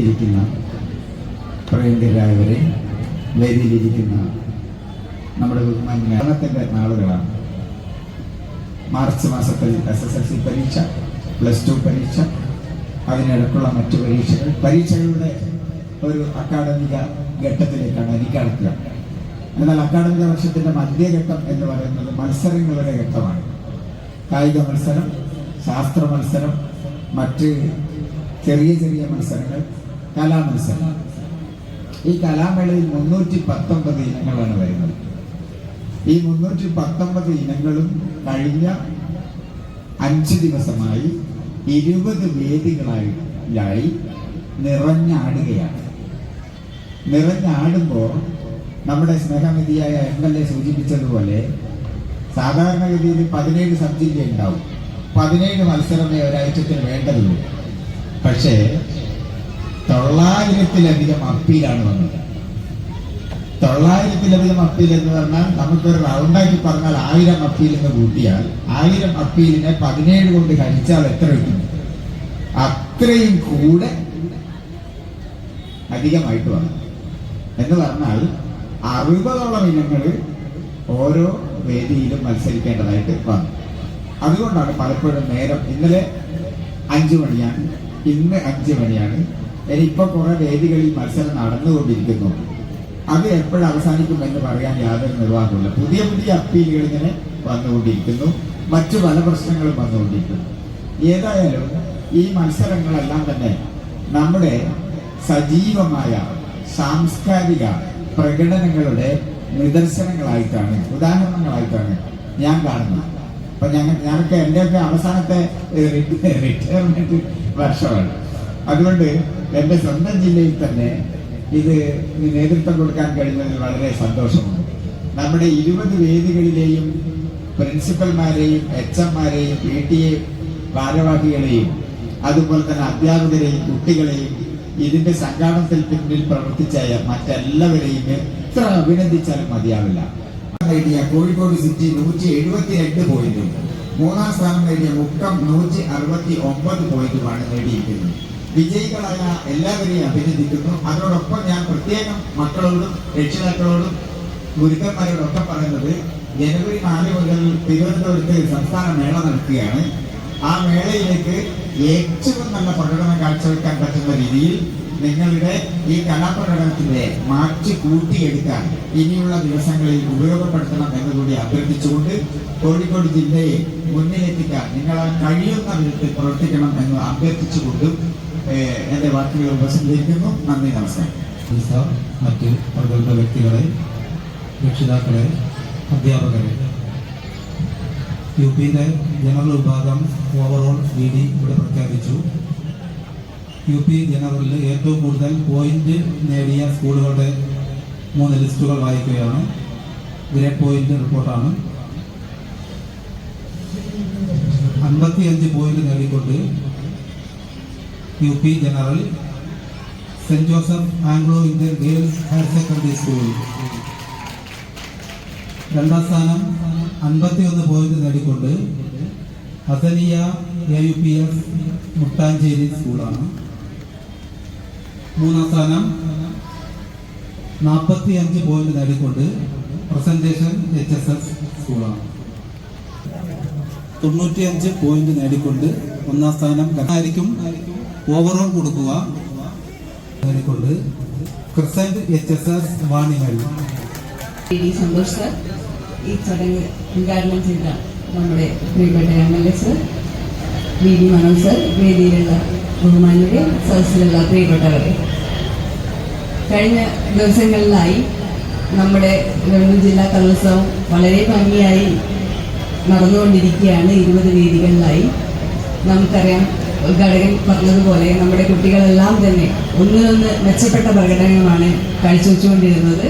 ഇരിക്കുന്ന പ്രിയങ്കരായവരെ വേദിയിലിരിക്കുന്ന നമ്മുടെ ബഹുമാനത്തിന്റെ നാളുകളാണ് മാർച്ച് മാസത്തിൽ എസ് എസ് എൽ സി പരീക്ഷ പ്ലസ് ടു പരീക്ഷ അതിനിടക്കുള്ള മറ്റു പരീക്ഷകൾ. പരീക്ഷകളുടെ ഒരു അക്കാഡമിക ഘട്ടത്തിലേക്കാണ് എനിക്ക് അടുക്കുക എന്നാൽ അക്കാഡമിക വർഷത്തിന്റെ മധ്യഘട്ടം എന്ന് പറയുന്നത് മത്സരങ്ങളുടെ ഘട്ടമാണ്. കായിക മത്സരം ശാസ്ത്ര മത്സരം മറ്റ് ചെറിയ ചെറിയ മത്സരങ്ങൾ കലാമത്സരം. ഈ കലാമേളയിൽ മുന്നൂറ്റി പത്തൊമ്പത് ഇനങ്ങളാണ് വരുന്നത്. ഈ മുന്നൂറ്റി പത്തൊമ്പത് ഇനങ്ങളും കഴിഞ്ഞ അഞ്ച് ദിവസമായി ഇരുപത് വേദികളായി നിറഞ്ഞാടുകയാണ്. നിറഞ്ഞാടുമ്പോൾ നമ്മുടെ സ്നേഹനിധിയായ എം എൽ എ സൂചിപ്പിച്ചതുപോലെ സാധാരണഗതിയിൽ പതിനേഴ് സബ് ജില്ല ഉണ്ടാവും. പതിനേഴ് മത്സരമേ ഒരാഴ്ചത്തിന് വേണ്ടതുള്ളൂ. പക്ഷേ തൊള്ളായിരത്തിലധികം അപ്പീലാണ് വന്നത്. തൊള്ളായിരത്തിലധികം അപ്പീൽ എന്ന് പറഞ്ഞാൽ നമുക്കൊരു റൗണ്ടാക്കി പറഞ്ഞാൽ ആയിരം അപ്പീൽ എന്ന് കൂട്ടിയാൽ ആയിരം അപ്പീലിനെ പതിനേഴ് കൊണ്ട് ഹരിച്ചാൽ എത്ര കിട്ടും? അത്രയും കൂടെ അധികമായിട്ട് വന്നു. എന്ന് പറഞ്ഞാൽ അറുപതോളം ഇനങ്ങൾ ഓരോ വേദിയിലും മത്സരിക്കേണ്ടതായിട്ട് വന്നു. അതുകൊണ്ടാണ് പലപ്പോഴും നേരം ഇന്നലെ അഞ്ചു മണിയാണ് ഇന്ന് അഞ്ചു മണിയാണ് ഇനിയിപ്പോ കുറെ വേദികളിൽ മത്സരം നടന്നുകൊണ്ടിരിക്കുന്നു. അത് എപ്പോഴും അവസാനിക്കുമെന്ന് പറയാൻ യാതൊരു നിർവാഹമില്ല പുതിയ പുതിയ അപ്പീലുകൾ ഇങ്ങനെ വന്നുകൊണ്ടിരിക്കുന്നു. മറ്റു പല പ്രശ്നങ്ങളും വന്നുകൊണ്ടിരിക്കുന്നു. ഏതായാലും ഈ മത്സരങ്ങളെല്ലാം തന്നെ നമ്മുടെ സജീവമായ സാംസ്കാരിക പ്രകടനങ്ങളുടെ നിദർശനങ്ങളായിട്ടാണ് ഉദാഹരണങ്ങളായിട്ടാണ് ഞാൻ കാണുന്നത്. അപ്പൊ ഞങ്ങൾ ഞങ്ങൾക്ക് എന്റെയൊക്കെ അവസാനത്തെ റിട്ടയർമെന്റ് വർഷമാണ്. അതുകൊണ്ട് എന്റെ സ്വന്തം ജില്ലയിൽ തന്നെ ഇത് നേതൃത്വം കൊടുക്കാൻ കഴിയുന്നതിൽ വളരെ സന്തോഷമുണ്ട്. നമ്മുടെ ഇരുപത് വേദികളിലെയും പ്രിൻസിപ്പൽമാരെയും എച്ച് എംമാരെയും പി ടി എ ഭാരവാഹികളെയും അതുപോലെ തന്നെ അധ്യാപകരെയും കുട്ടികളെയും ഇതിന്റെ സംഘാടനത്തിൽ പിന്നിൽ പ്രവർത്തിച്ച മറ്റെല്ലാവരെയും എത്ര അഭിനന്ദിച്ചാലും മതിയാവില്ല. നേടിയ കോഴിക്കോട് സിറ്റി നൂറ്റി എഴുപത്തിരണ്ട് പോയിന്റും മൂന്നാം സ്ഥാനം നേടിയ മുക്കം നൂറ്റി അറുപത്തി ഒമ്പത് പോയിന്റുമാണ് നേടിയിരിക്കുന്നത്. വിജയികളായ എല്ലാവരെയും അഭിനന്ദിക്കുന്നു. അതോടൊപ്പം ഞാൻ പ്രത്യേകം മക്കളോടും രക്ഷിതാക്കളോടും ഗുരുക്കന്മാരോടൊക്കെ പറയുന്നത് ജനുവരി നാല് മുതൽ തിരുവനന്തപുരത്ത് സംസ്ഥാന മേള നടക്കുകയാണ്. ആ മേളയിലേക്ക് ഏറ്റവും നല്ല പ്രകടനം കാഴ്ചവെക്കാൻ പറ്റുന്ന രീതിയിൽ നിങ്ങളുടെ ഈ കലാപ്രകടനത്തിന്റെ മാറ്റി കൂട്ടിയെടുക്കാൻ ഇനിയുള്ള ദിവസങ്ങളിൽ ഉപയോഗപ്പെടുത്തണം എന്നുകൂടി അഭ്യർത്ഥിച്ചുകൊണ്ട് കോഴിക്കോട് ജില്ലയെ മുന്നിലെത്തിക്കാൻ നിങ്ങളാൽ കഴിയുന്ന വിധത്തിൽ പ്രവർത്തിക്കണം എന്ന് അഭ്യർത്ഥിച്ചുകൊണ്ടും എന്റെ വാക്കുകൾ ഉപസംഹരിക്കുന്നു നന്ദി നമസ്കാരം. സാർ മറ്റ് പ്രഗത്ഭ വ്യക്തികളെ രക്ഷിതാക്കളെ അധ്യാപകരെ. യു പിയിലെ ജനറൽ വിഭാഗം ഓവറോൾ വി ഡി ഇവിടെ പ്രഖ്യാപിച്ചു. യു പി ജനറലിൽ ഏറ്റവും കൂടുതൽ പോയിന്റ് നേടിയ സ്കൂളുകളുടെ മൂന്ന് ലിസ്റ്റുകൾ വായിക്കുകയാണ്. ഗ്രേഡ് പോയിന്റ് റിപ്പോർട്ടാണ്. അൻപത്തിയഞ്ച് point നേടിക്കൊണ്ട് U P general saint Joseph Anglo Indian girls higher secondary school രണ്ടാം സ്ഥാനം അൻപത്തിയൊന്ന് point നേടിക്കൊണ്ട് Hasaniya A U P S Muttanchery സ്കൂളാണ് മൂന്നാം സ്ഥാനം നാൽപ്പത്തി അഞ്ച് പോയിന്റ് നേടിക്കൊണ്ട് പ്രസന്റേഷൻ എച്ച് എസ് എസ് സ്കൂളാണ് തൊണ്ണൂറ്റിയഞ്ച് പോയിന്റ് നേടിക്കൊണ്ട് ഒന്നാം സ്ഥാനം ആയിരിക്കും ഓവറോൾ കൊടുക്കുക. കൊണ്ട് crescent H S S Vanimal T Santhosh sir ഈ ചടങ്ങ് ഉദ്ഘാടനം ചെയ്ത നമ്മുടെ പ്രിയപ്പെട്ട M L A sir V D Manoj sir വേദിയിലുള്ള ബഹുമാനിയുടെ സദസ്സിലുള്ള പ്രിയപ്പെട്ടവരെ. കഴിഞ്ഞ ദിവസങ്ങളിലായി നമ്മുടെ ഗവൺമെന്റ് ജില്ലാ കലോത്സവം വളരെ ഭംഗിയായി നടന്നുകൊണ്ടിരിക്കുകയാണ്. ഇരുപത് വേദികളിലായി. നമുക്കറിയാം ഘടകൻ പറഞ്ഞതുപോലെ നമ്മുടെ കുട്ടികളെല്ലാം തന്നെ ഒന്നിനൊന്ന് മെച്ചപ്പെട്ട പ്രകടനങ്ങളാണ് കാഴ്ചവെച്ചുകൊണ്ടിരുന്നത്.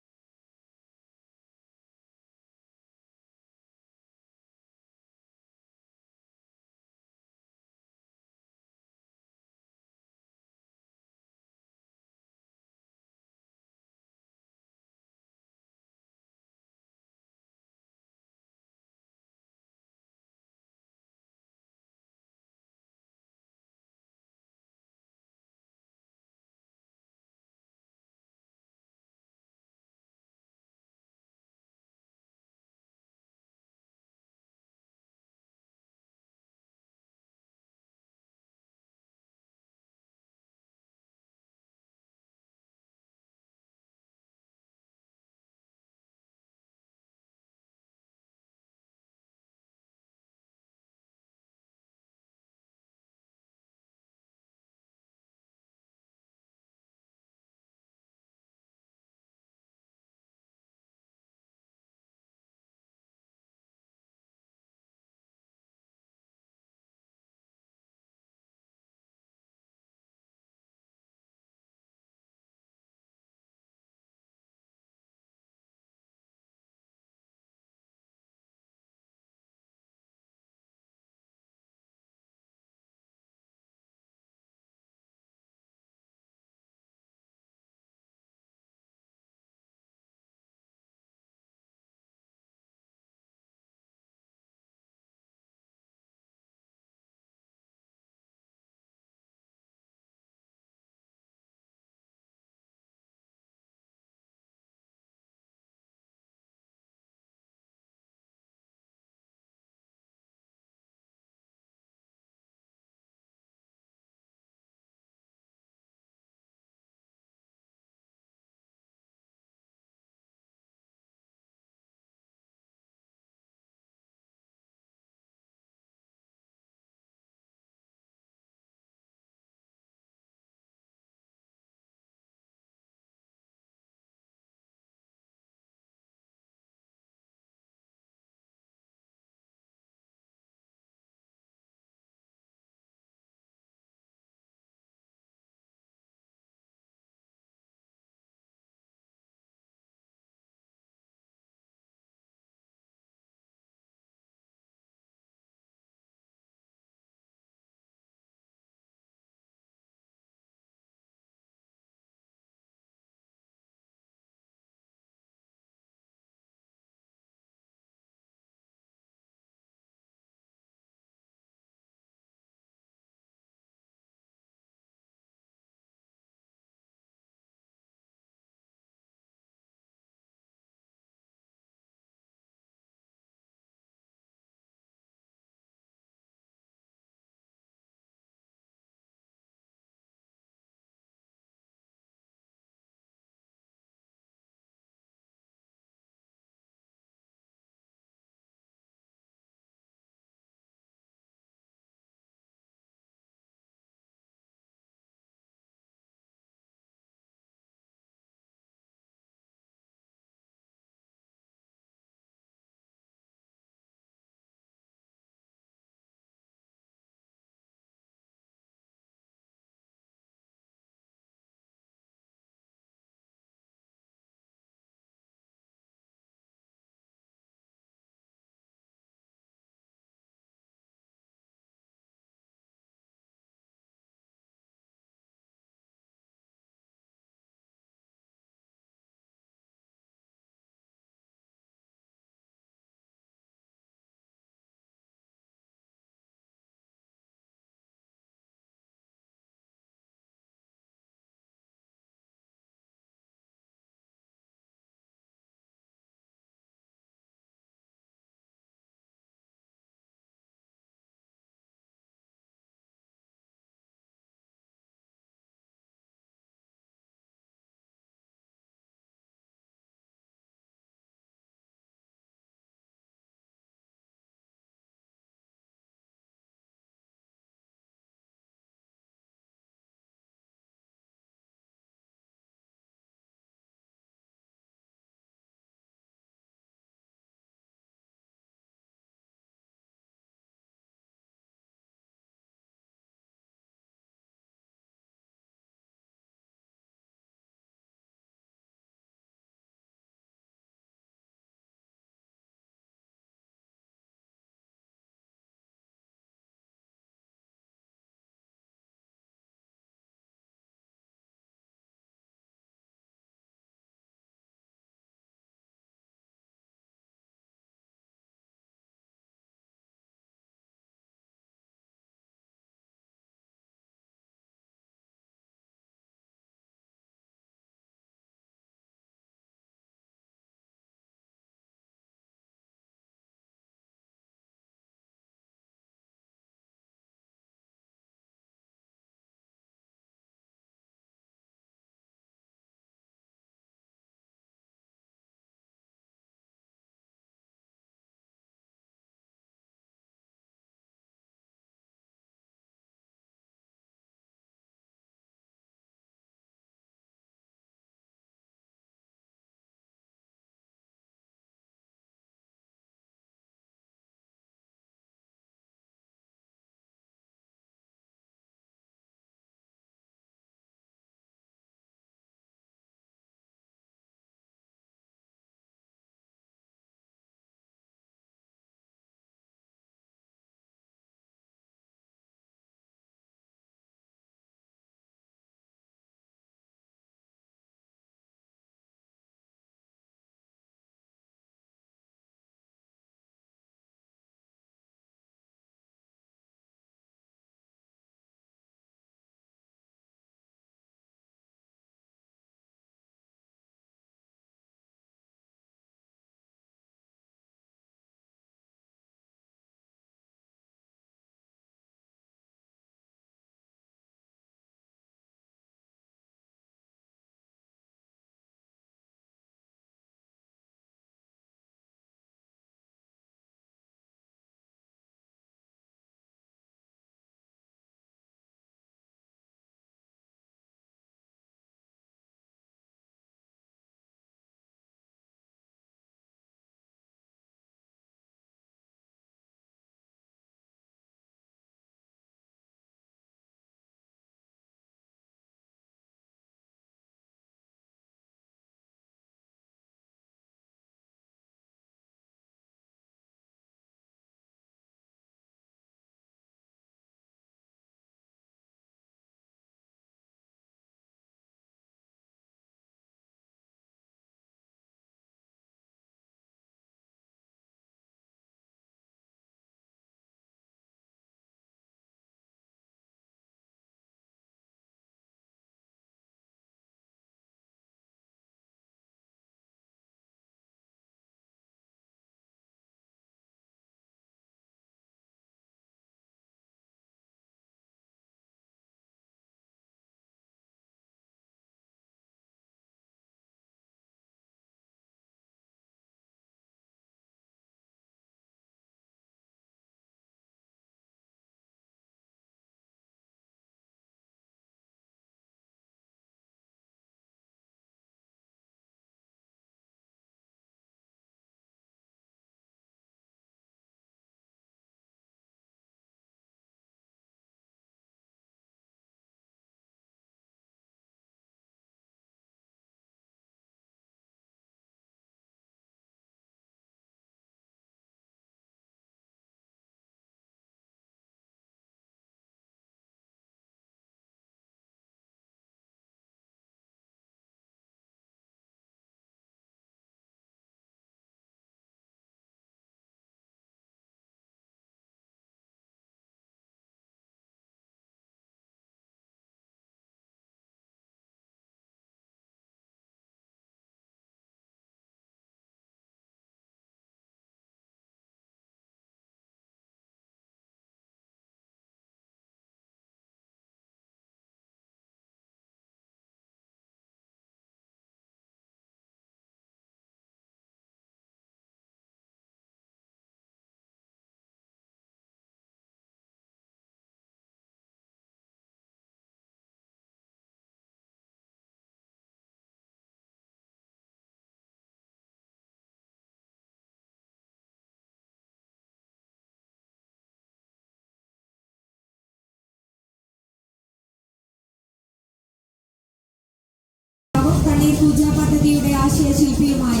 മന്ദിർ പൂജാ പദ്ധതിയുടെ ആശയശില്പിയുമായ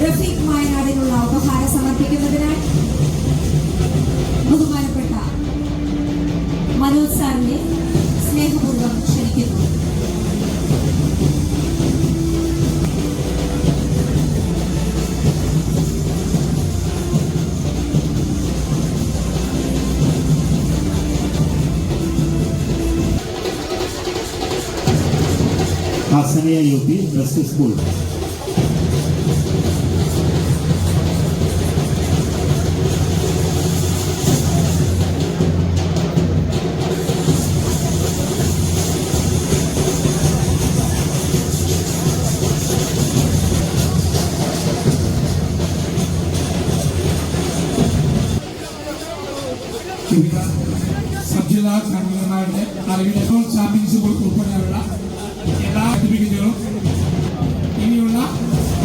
റഫീഖ് മായനാടിനുള്ള ഉപഹാരം സമർപ്പിക്കുന്നതിനായി शासनीय यूपी प्लस स्कूल सब जिला सब जिला है अरविंद कौन साबिंग से बहुत ऊपर സർട്ടിഫിക്കറ്റുകളും ഇനിയുള്ള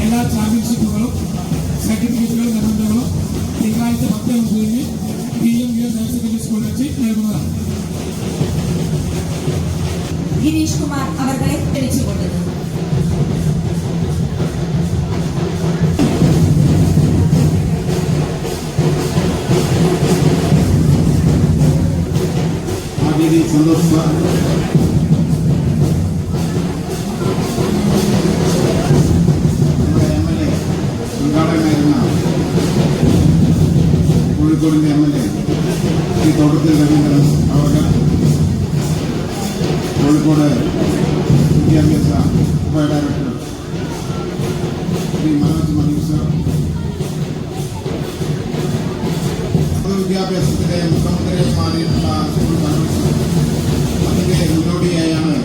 എല്ലാ ചാമ്പ്യൻഷിപ്പുകളും സർട്ടിഫിക്കറ്റുകളും നിബന്ധനകളും തിങ്കളാഴ്ച പത്ത് മുപ്പതിന് P M U S higher secondary സ്കൂളിൽ വെച്ച് നൽകുന്നതാണ് ഗിരീഷ് കുമാർ അവർകളെ ക്ഷണിച്ചുകൊള്ളുന്നു आगे ഉദ്ഘാടകനായിരുന്ന കോഴിക്കോടിന്റെ M L A Shri Thottathil Raveendran അവർ കോഴിക്കോട് വിദ്യാഭ്യാസ ഉപ ഡയറക്ടർ ശ്രീ മനോജ് മണി സർ പൊതുവിദ്യാഭ്യാസത്തിലെ മുഖ്യമന്ത്രിയെ മാറിയിട്ടുള്ള അതിന്റെ മുന്നോടിയായാണ്